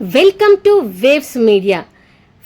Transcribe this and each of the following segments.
Welcome to waves media.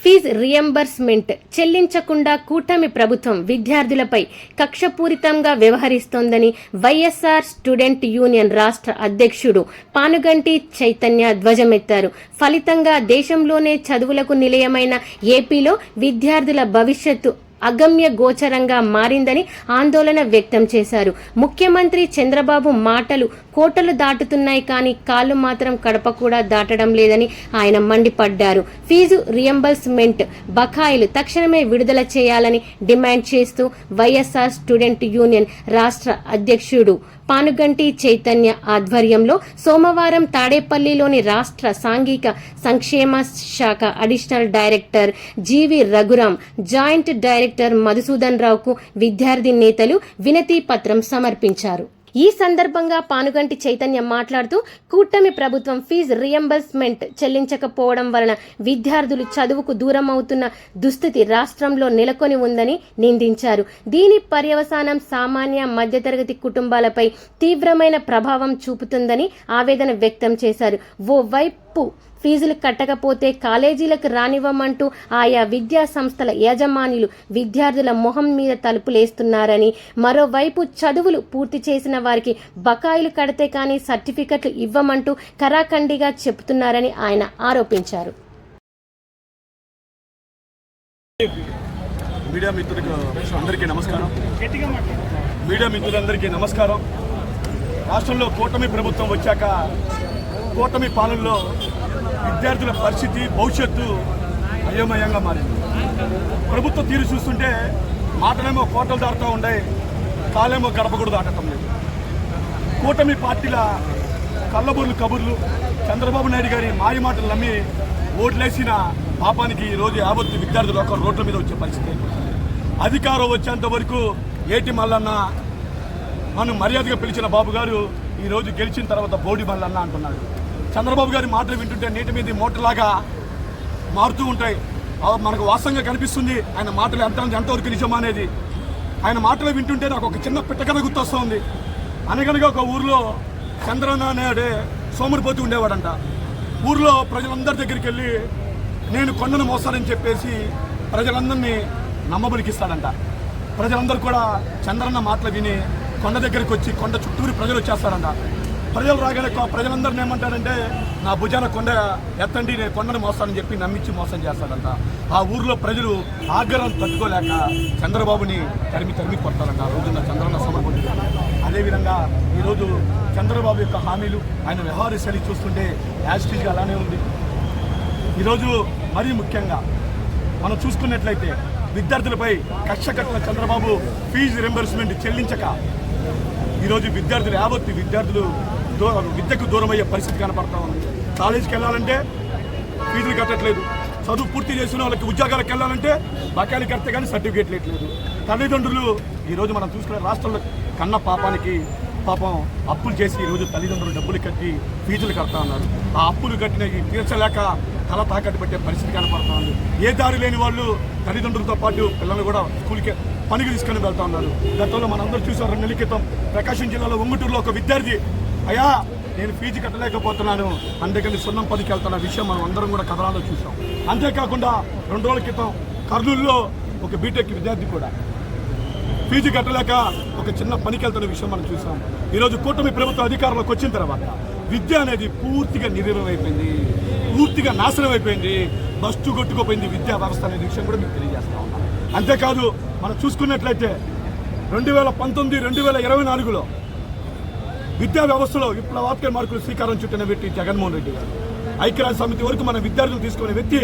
Fee reimbursement చెల్లించకుండా కూటమి ప్రభుత్వం విద్యార్థులపై కక్షపూరితంగా వ్యవహరిస్తోందని వైఎస్ఆర్ స్టూడెంట్ యూనియన్ రాష్ట్ర అధ్యక్షుడు పానుగంటి చైతన్య ధ్వజమెత్తారు. ఫలితంగా దేశంలోనే చదువులకు నిలయమైన ఏపీలో విద్యార్థుల భవిష్యత్తు అగమ్య గోచరంగా మారిందని ఆందోళన వ్యక్తం చేశారు. ముఖ్యమంత్రి చంద్రబాబు మాటలు కోటలు దాటుతున్నాయి కానీ కాళ్ళు మాత్రం కడప కూడా దాటడం లేదని ఆయన మండిపడ్డారు. ఫీజు రియంబర్స్మెంట్ బకాయిలు తక్షణమే విడుదల చేయాలని డిమాండ్ చేస్తూ వైఎస్ఆర్ స్టూడెంట్ యూనియన్ రాష్ట్ర అధ్యక్షుడు పానుగంటి చైతన్య ఆధ్వర్యంలో సోమవారం తాడేపల్లిలోని రాష్ట్ర సాంఘిక సంక్షేమ శాఖ additional director G V Raghuram joint director Madhusudan రావుకు విద్యార్థి నేతలు వినతి పత్రం సమర్పించారు. ఈ సందర్భంగా పానుగంటి చైతన్య మాట్లాడుతూ కూటమి ప్రభుత్వం ఫీజు రియంబర్స్మెంట్ చెల్లించకపోవడం వలన విద్యార్థులు చదువుకు దూరం అవుతున్న దుస్థితి రాష్ట్రంలో నెలకొని ఉందని నిందించారు. దీని పర్యవసానం సామాన్య మధ్యతరగతి కుటుంబాలపై తీవ్రమైన ప్రభావం చూపుతుందని ఆవేదన వ్యక్తం చేశారు. ఓవైపు తప్పు. ఫీజులు కట్టకపోతే కాలేజీలకు రానివ్వమంటూ ఆయా విద్యా సంస్థల యాజమాన్యులు విద్యార్థుల మొహం మీద తలుపులేస్తున్నారని మరోవైపు చదువులు పూర్తి చేసిన వారికి బకాయిలు కడితే కానీ సర్టిఫికెట్లు ఇవ్వమంటూ కరాఖండిగా చెబుతున్నారని ఆయన ఆరోపించారు. మీడియా మిత్రులకు అందరికీ నమస్కారం. మీడియా మిత్రులందరికీ నమస్కారం. రాష్ట్రంలో కూటమి ప్రభుత్వం వచ్చాక కూటమి పాలనలో విద్యార్థుల పరిస్థితి భవిష్యత్తు అయోమయంగా మారింది. ప్రభుత్వ తీరు చూస్తుంటే మాటలేమో కోటలు దాటుతూ ఉన్నాయి కాలేమో గడప కూడా దాటటం లేదు. కూటమి పార్టీల కళ్ళబుర్లు కబుర్లు చంద్రబాబు నాయుడు గారి మాయ మాటలు నమ్మి ఓట్లేసిన పాపానికి ఈరోజు యావత్తు విద్యార్థులు ఒక రోడ్ల మీద వచ్చే పరిస్థితి అధికారం వచ్చేంత వరకు ఏటి మల్లన్న మనం మర్యాదగా పిలిచిన బాబు గారు ఈరోజు గెలిచిన తర్వాత బోడి మల్లన్న అంటున్నాడు. చంద్రబాబు గారి మాటలు వింటుంటే నీటి మీద మోటలాగా మారుతూ ఉంటాయి. మనకు వాస్తవంగా కనిపిస్తుంది ఆయన మాటలు ఎంత ఎంతవరకు నిజం అనేది. ఆయన మాటలు వింటుంటే నాకు ఒక చిన్న పిట్టకథ గుర్తొస్తుంది. అనగనగా ఒక ఊర్లో చంద్రన్న అనేడే సోమరిపోతూ ఉండేవాడంట. ఊర్లో ప్రజలందరి దగ్గరికి వెళ్ళి నేను కొండను మోస్తానని చెప్పేసి ప్రజలందరినీ నమ్మబలికిస్తాడంట. ప్రజలందరూ కూడా చంద్రన్న మాటలు విని కొండ దగ్గరికి వచ్చి కొండ చుట్టూరు ప్రజలు వచ్చేస్తారంట. ప్రజలు రాగానే ప్రజలందరిని ఏమంటారంటే నా భుజాన కొండ ఎత్తండి నేను కొండను మోస్తానని చెప్పి నమ్మించి మోసం చేస్తాడంట. ఆ ఊర్లో ప్రజలు ఆగ్రహం తట్టుకోలేక చంద్రబాబుని తరిమి తరిమి కొడతారంట. ఆ రోజున చంద్రన్న సమర్పణ అదేవిధంగా ఈరోజు చంద్రబాబు యొక్క హామీలు ఆయన వ్యవహార శైలి చూస్తుంటే యాజిటీజ్గా అలానే ఉంది. ఈరోజు మరీ ముఖ్యంగా మనం చూసుకున్నట్లయితే విద్యార్థులపై కక్ష కట్టిన చంద్రబాబు ఫీజు రింబర్స్మెంట్ చెల్లించక ఈరోజు విద్యార్థులు యావత్తు విద్యార్థులు విద్యకు దూరం అయ్యే పరిస్థితి కనపడతా ఉంది. కాలేజీకి వెళ్ళాలంటే ఫీజులు కట్టట్లేదు. చదువు పూర్తి చేసిన వాళ్ళకి ఉద్యోగాలకు వెళ్ళాలంటే బకాయిలు కడితే కానీ సర్టిఫికేట్ లేదు తల్లిదండ్రులు ఈరోజు మనం చూసుకునే రాష్ట్రంలో కన్న పాపానికి పాపం అప్పులు చేసి ఈరోజు తల్లిదండ్రులు డబ్బులు కట్టి ఫీజులు కడతా ఉన్నారు. ఆ అప్పులు కట్టిన తీర్చలేక తల తాకట్టు పెట్టే పరిస్థితి కనపడతా ఉంది. ఏ దారి లేని వాళ్ళు తల్లిదండ్రులతో పాటు పిల్లలు కూడా స్కూల్కి పనికి తీసుకొని వెళ్తా ఉన్నారు. గతంలో మనందరూ చూసాం రెండు నెలల క్రితం ప్రకాశం జిల్లాలో ఒంగుటూరులో ఒక విద్యార్థి అయ్యా నేను ఫీజు కట్టలేకపోతున్నాను. అందుకని సున్నం పదికి వెళ్తున్న విషయం మనం అందరం కూడా కథనాల్లో చూసాం అంతేకాకుండా రెండు రోజుల క్రితం కర్నూలులో ఒక బీటెక్ విద్యార్థి కూడా ఫీజు కట్టలేక ఒక చిన్న పనికి వెళ్తున్న విషయం మనం చూసాం ఈరోజు కూటమి ప్రభుత్వ అధికారంలోకి వచ్చిన తర్వాత విద్య అనేది పూర్తిగా నిర్వీర్యం అయిపోయింది. పూర్తిగా నాశనం అయిపోయింది. బస్టు కొట్టుకుపోయింది విద్యా వ్యవస్థ అనే విషయం కూడా మీకు తెలియజేస్తా ఉన్నాం. అంతేకాదు మనం చూసుకున్నట్లయితే రెండు వేల పంతొమ్మిది రెండు వేల ఇరవై నాలుగులో విద్యా వ్యవస్థలో విప్లవాత్మక మార్పులు శ్రీకారం చుట్టిన వ్యక్తి జగన్మోహన్ రెడ్డి గారు. ఐక్యరాజ్య సమితి వరకు మన విద్యార్థులు తీసుకునే వ్యక్తి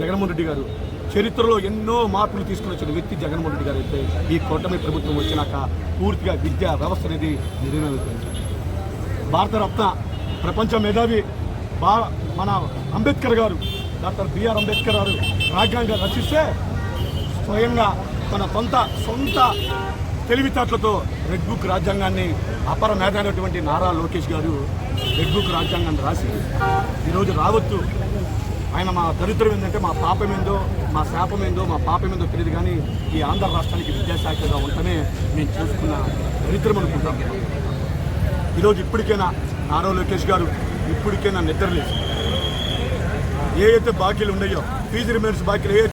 జగన్మోహన్ రెడ్డి గారు. చరిత్రలో ఎన్నో మార్పులు తీసుకుని వచ్చిన వ్యక్తి జగన్మోహన్ రెడ్డి గారు అయితే ఈ కూటమి ప్రభుత్వం వచ్చినాక పూర్తిగా విద్యా వ్యవస్థ అనేది నిర్ణయించింది భారతరత్న ప్రపంచ మేధావి బా మన అంబేద్కర్ గారు డాక్టర్ బిఆర్ అంబేద్కర్ గారు రాజ్యాంగం రచిస్తే స్వయంగా తన సొంత సొంత తెలివితేటలతో రెడ్ బుక్ రాజ్యాంగాన్ని అపర మేధానటువంటి నారా లోకేష్ గారు రెడ్ బుక్ రాజ్యాంగాన్ని రాసి ఈరోజు రావచ్చు ఆయన మా దరిద్రం ఏంటంటే మా పాపం ఏందో మా శాపం ఏందో మా పాపం ఏందో తెలియదు కానీ ఈ ఆంధ్ర రాష్ట్రానికి విద్యాశాఖగా ఉంటేనే మేము చూసుకున్న దరిద్రం అనుకుంటాం. ఈరోజు ఇప్పటికైనా నారా లోకేష్ గారు ఇప్పటికైనా నిద్రలేదు ఏ అయితే బాకీలు ఉన్నాయో ఫీజు రిమైన్స్ బాకీలు ఏ